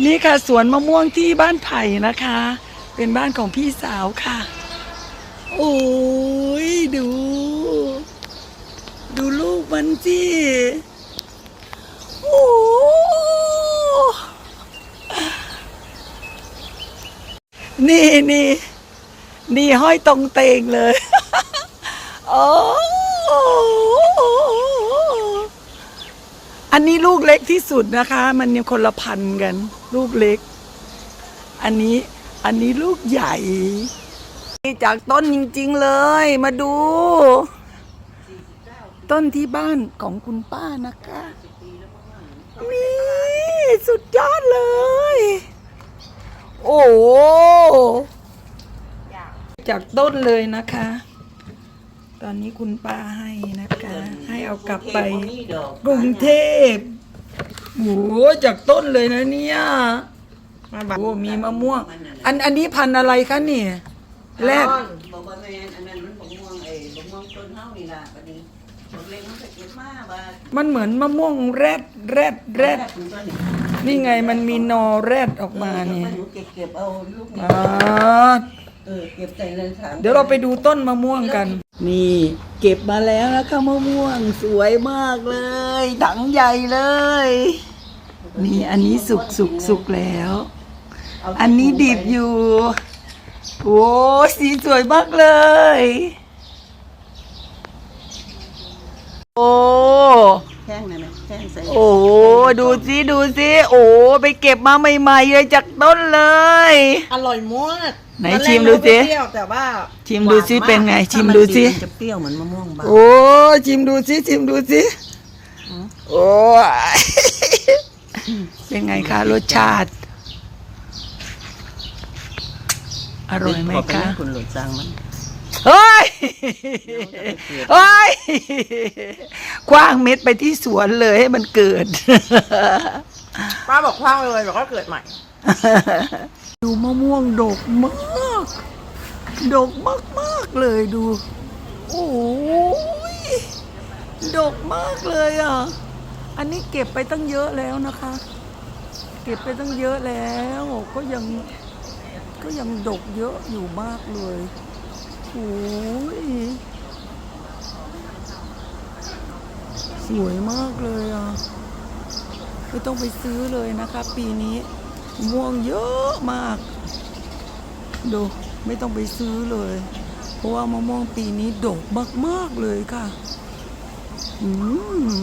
นี่ค่ะสวนมะม่วงที่บ้านไผ่นะคะ เป็นบ้านของพี่สาวค่ะ โอ้ยดู ดูลูกมันสิโอ้นี่นี่นี่ห้อยตรงเตงเลย โอ้ อันนี้ลูกเล็กที่สุดนะคะ มันยังคนละพันกัน ลูกเล็ก อันนี้อันนี้ลูกใหญ่ จากต้นจริง ๆ เลย มาดู ต้นที่บ้านของคุณป้านะคะนี่สุดยอดเลย โอ้จากต้นเลยนะคะ ตอนนี้คุณป้าให้นะคะ ให้เอากลับไปกรุงเทพโอ้โหจากต้นเลยนะเนี่ยโอ้มีมะม่วง อันอันนี้พันธุ์อะไรคะเนี่ยแรกบอกว่าแม่นอันนั้นมันบกม่วงไอ้บกม่วงต้นเฮานี่ล่ะบัดนี้บกเล็กมันก็เก็บมาบาดมันเหมือนมะม่วงแรดแรดแรดคุณต้นนี่ไงมันมีนอแรดออกมาเนี่ยหนูเก็บเก็บเอาลูกนี่อ่าเออเก็บใส่เลยถังเดี๋ยวเราไปดูต้นมะม่วงกัน นี่เก็บมาแล้วนะคะมะม่วงสวยมากเลยถังใหญ่เลย นี่อันนี้สุกสุกสุกแล้ว อันนี้ดิบอยู่โอ้สีสวยมากเลย โอ้ แข้งนั่นน่ะแข้งใส่โอ้ดูสิดูสิโอ้ไปเก็บมาใหม่ๆเลยจากต้นเลย อร่อยมากไหนตอแรกชิมดูสิ เปรี้ยวแต่ว่าชิมดูสิหวาากเป็นไง ชิมถ้าดูสิมันจะเปรี้ยวเหมือนมะม่วงบานโอ้ชิมดูสิชิมดูสิโอ้ยเป็นไงคะรสชาติ อร่อยไหมขอไปคะให้คุณหลุดจางมัน เฮ้ยเฮ้ย คว้างเม็ดไปที่สวนเลยให้มันเกิด ป้าบอกคว้างเลยบอกว่าเกิดใหม่ ดูมะม่วงดกมาก ดกมากมากๆเลยดู โอ้ยดกมากเลยอะ อันนี้เก็บไปตั้งเยอะแล้วนะคะ เก็บไปตั้งเยอะแล้ว ก็ยัง ก็ยังดกเยอะอยู่มากเลยโอ้ย สวยมากเลยอะไม่ต้องไปซื้อเลยนะคะ ปีนี้ม่วงเยอะมาก ดูไม่ต้องไปซื้อเลย เพราะว่ามะม่วงปีนี้ดกมากๆเลยค่ะ อืม